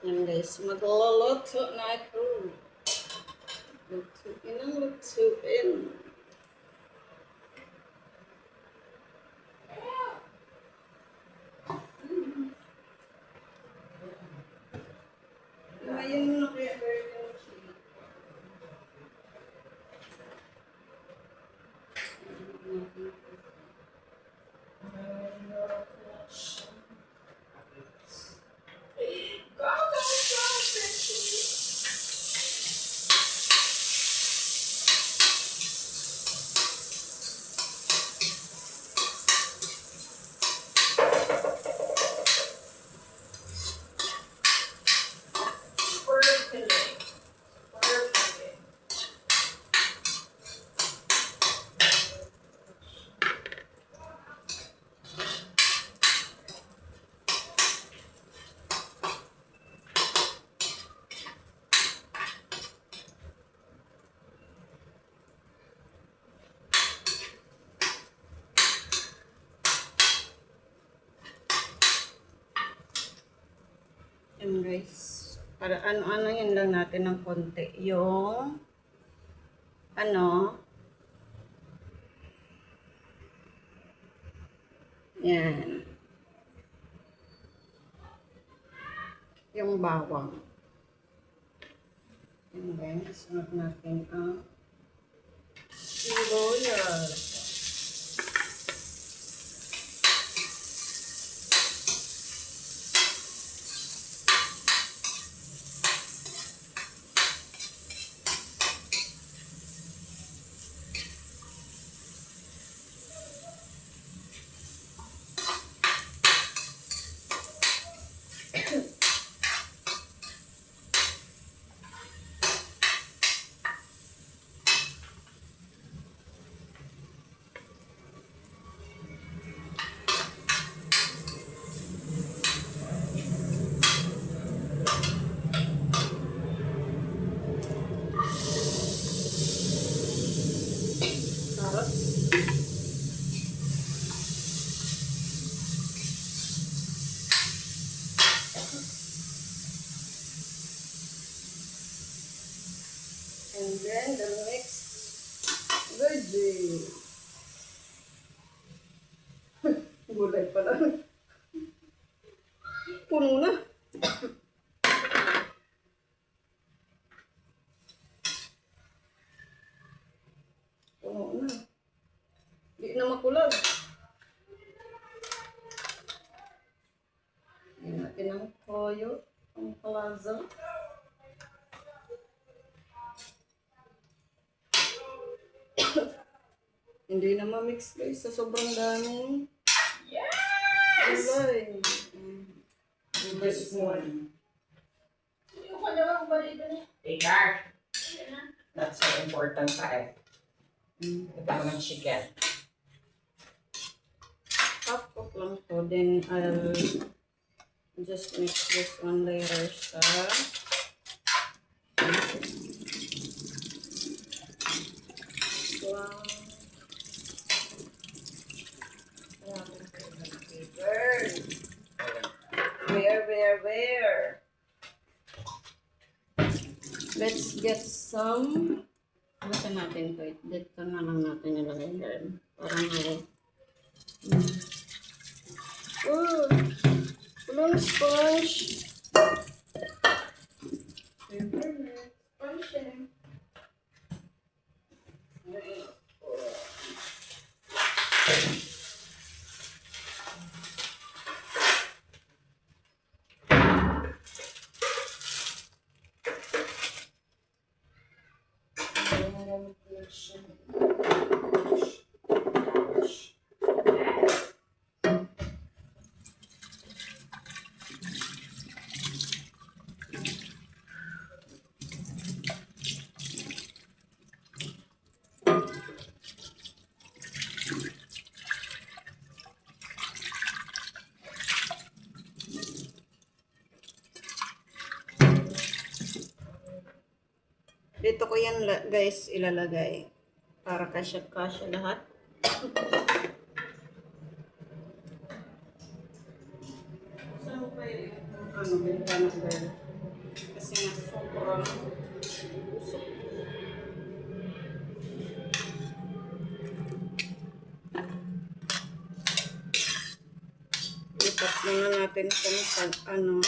Yan guys, magluluto na ako. Lutuin ang lutuin. Ngayon na kaya burger ng chili. Perfect. Perfect. Yan guys. Para ano-ano yun lang natin ng konti. Yung ano yan. Yung bawang. Yan guys. Sunod natin ang sibuyas. Carrots. Phillips. Hindi na ma-mix guys sa sobrang daming Yes! gulay. Mm. This one. Yung kalawang balito niya. Ika. That's so important sa eh. Mm. Ito mo ng chicken. half cook lang to. Then I'll just mix this one later sa wow. Where, where, where? Let's get some sa natin ko? Dito na lang natin ilagay dyan. Parang may Mm. Oh, walang sponge. Sponge eh. Dito ko yan guys ilalagay. Para kasya-kasya lahat. Saan pa yun? Ano, bintana girl? Kasi nga sobrang usok. Lipat muna natin kung ano,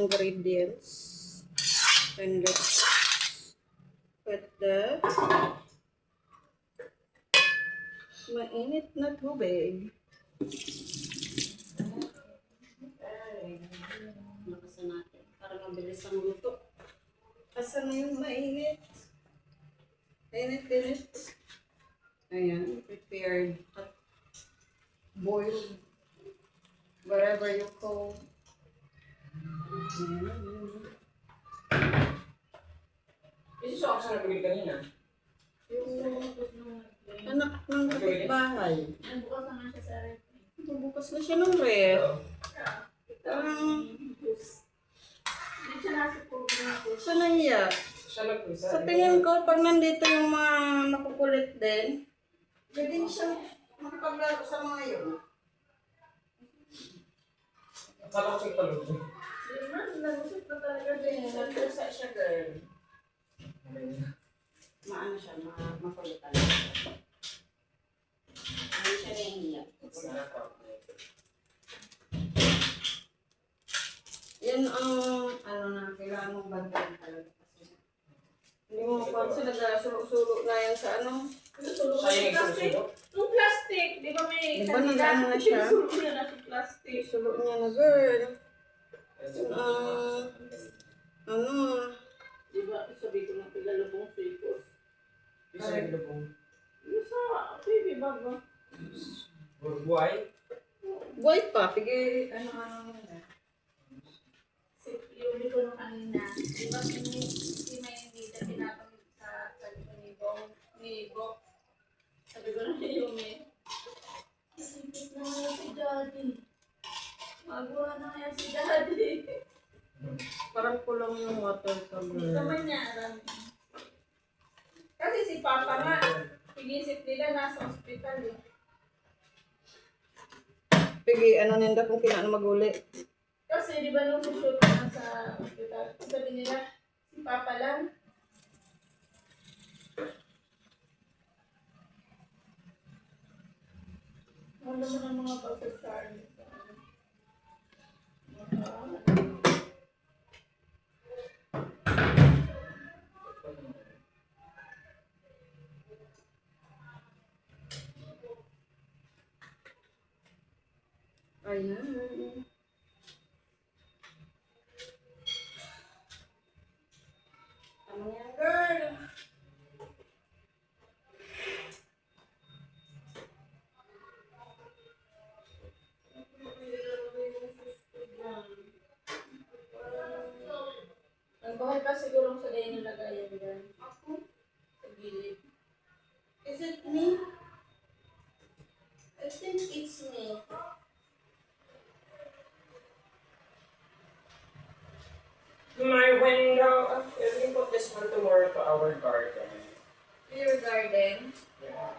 ingredients. And let's put the mainit na tubig. Nakasan natin para mabilis ang luto. Asa na yung mainit? Init, init. Ayan, prepared at boiled. Whatever you call. Ayan. Kasi sa ako sa nabigay kanina. Yung anak ng kapitbahay. Nagbukas naman siya sa ref. Bubukas na siya ng ref. Parang, Hindi siya nasa program ko. siya nahiya. Siya nagpisa. Sa tingin ko, pag nandito yung mga makukulit din, pwede siya makapaglaro sa mga yun. Akala ko sa'yo talog. Hindi man, nag-usap na talaga din. Nagpusa siya, girl. Maano siya, ma makulitan. Hindi siya nahihiya. Yan ang, ano na, kailangan mong bantayan talaga. Kasi hindi mo mapansin, nag-sulo-sulo na yan sa ano. Yung sa plastic. Yung plastic, di ba may Di ba nag-ano na siya? Susulong niya na sa plastic. Sulo niya na, girl. Ah, ano, Di ba, sabi ko na suikos. Isa yung lubong. Yung sa baby bag ba? Buhay. buhay pa, pigi, ano, ano, ano. Si Yuli ko nung kanina. Di ba si, si may hindi na pinapagod sa sabi ko ni Bong, ni Bok. Sabi ko na ni Yumi. Nasipit na nga si Daddy. Magawa na nga si Daddy. Parang kulang yung water Hindi girl. naman niya alam. Papa nga, pinisip nila nasa ospital eh. Pigi, ano ninda kung kinaan maguli. Kasi di ba nung shoot na sa ospital, sabi nila, si Papa lang. Ano naman ang mga pagsasabi Ayan. Ano My window. We can put this one tomorrow to our garden. Your garden. Yeah.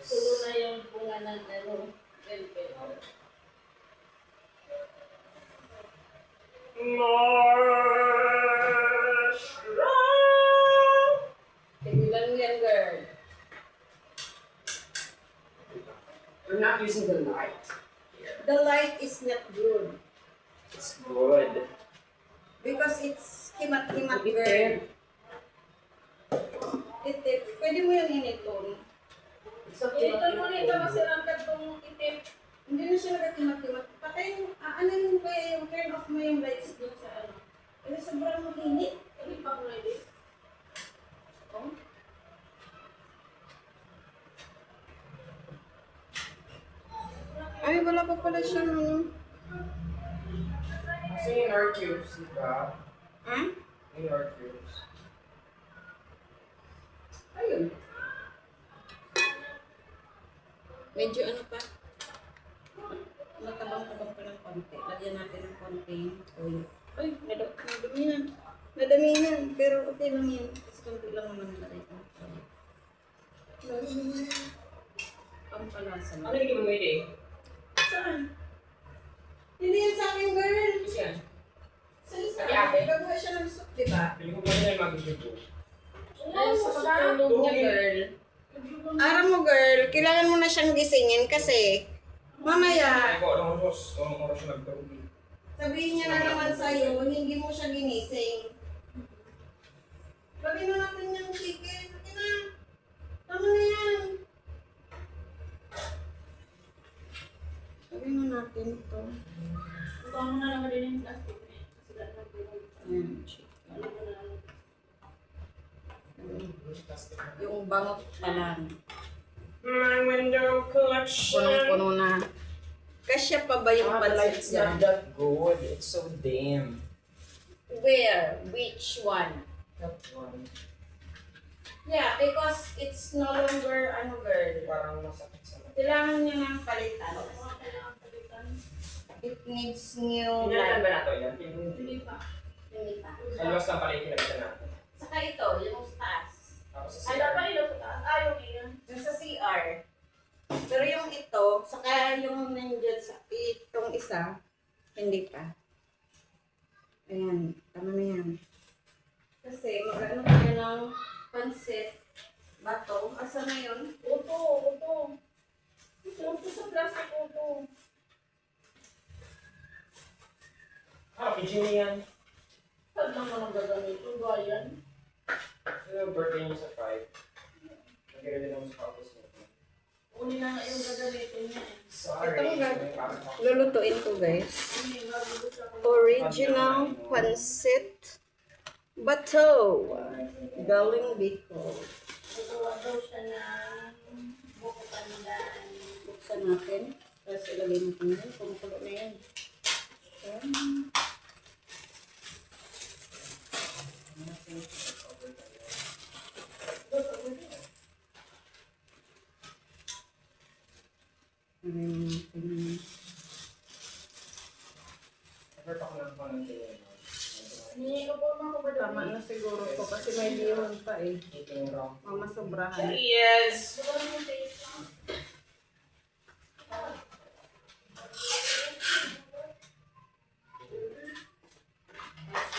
Tulo na yung bunga ng ano, velvet. Mushroom. Tigilan mo yan, girl. We're not using the light here. The light is not good. It's good. Because it's kimat-kimat, girl. Itip. Pwede mo yung initon. It's okay. Ito mo nito masirang katong itim. Hindi na siya nagkimat-kimat. Patay mo, aanan mo kaya yung turn off mo yung lights dun sa ano. Kasi sobrang mahinit. Hindi pa ko ready. Oh. Ay, wala pa pala siya ano. Kasi in our cubes, di ba? Ha? In our cubes. Ayun. Medyo ano pa? Matabang-tabang pa ng konti. Lagyan natin ng konting oil. Ay. Nadami na. Pero okay lang yan. Kasi konti lang naman nalagay ko. Nadumi na. Pampalasa Ano yung giveaway day? Saan? Hindi yan sa akin, girl. Yan. Sa isa sa, pili ko ba nila mag-video? Ay, sa pagtulog niya, girl. Aram mo, girl, kailangan mo na siyang gisingin kasi mamaya, Ay ko? Anong oras siya sabihin niya na naman sa'yo, hindi mo siya ginising. Lagyan na natin yung chicken. Lagyan na. Tama na yan. Lagyan na natin ito. Ito mo na lang din yung plastic. Kasi dahil. Ayan. Yung bangot pa lang. My window collection. Punong-puno na. Kasya pa ba yung Ah, light's dyan? not that good. It's so dim. Where? Which one? That one. Yeah, because it's no longer, ano girl, Parang masakit sa mata. kailangan niya ng palitan. It needs new Pinalitan light. ba nato yan? Hindi. Hindi pa. Hindi pa. Sa labas lang pala yung pinalitan natin. Saka ito, yung sa taas. Tapos sa Ay, dapat ilo sa taas. Ah, yung iyan. Yung sa CR. Pero yung ito, saka yung nandiyan sa itong isa, hindi pa. Ayan, tama na yan. Kasi mag-ano kaya ng pansit, bato, asa na yun? Uto, uto. Uto sa plastic, uto. Ah, PG na yan. Saan lang naman gagamit? Ba yan? Yung birthday niya sa 5. Nag-ready naman sa office niya. Uli na nga yung gagamitin niya. Sorry. Ito nga. Lulutuin ko guys. Original pancit bato. Galing Bicol. Nagawa daw siya ng buko pandan. Buksan natin. Tapos ilagay natin yan. Kumukulo na yan. Ayan. Lagay natin yan. Effort ako ng phone ng tingin. Hindi ko po. Tama na siguro to kasi may lihon pa eh. Eating raw. Mama sobrahan. Yes! Ito yung taste lang.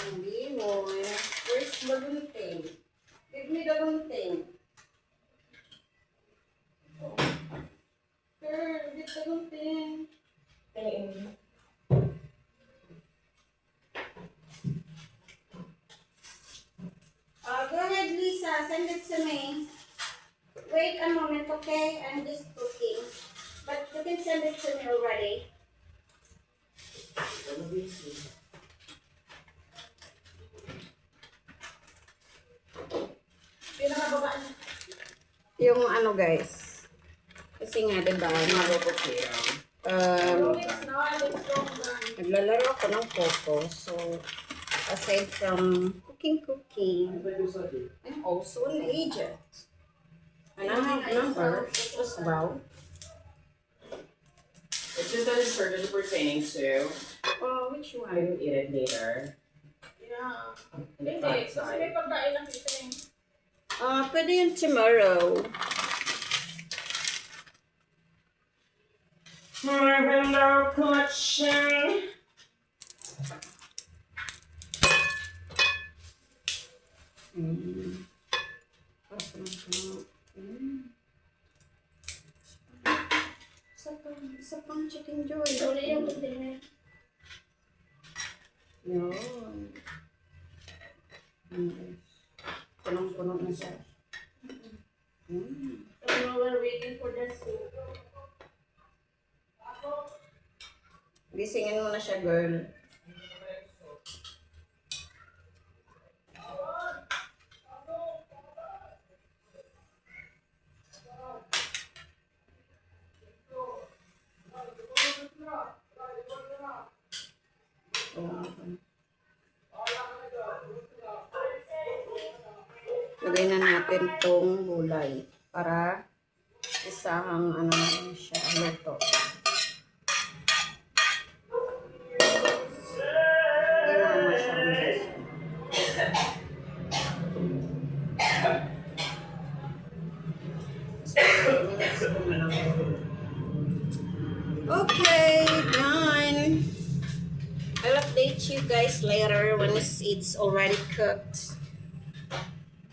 Ang lihon. Gunting? Give me the gunting. Girl, get the gunting. Tingin. Uh, go ahead, Lisa. Send it to me. Wait a moment, okay? I'm just cooking. But you can send it to me already. Pinakababa niya. Yung ano, guys. Kasi nga, diba, Maloko siya. um, naglalaro ako ng photo. So, aside from cooking, cooking, I'm also an agent. And I have number as well. It's just that it's certainly pertaining to. Oh, which I one? will eat it later. Yeah. Hindi, kasi may pagkain na kita eh. Uh, pwede yun tomorrow. My window collection. Mm. Ano. Isa pang, isa pang chicken joy. Uli yung container. Yun. Mm. Punong-puno na siya. Mm. So Gisingin mo na siya, girl. Lagay na natin tong gulay para isahang ano siya, luto. Okay, done. I'll update you guys later it's, it's already cooked.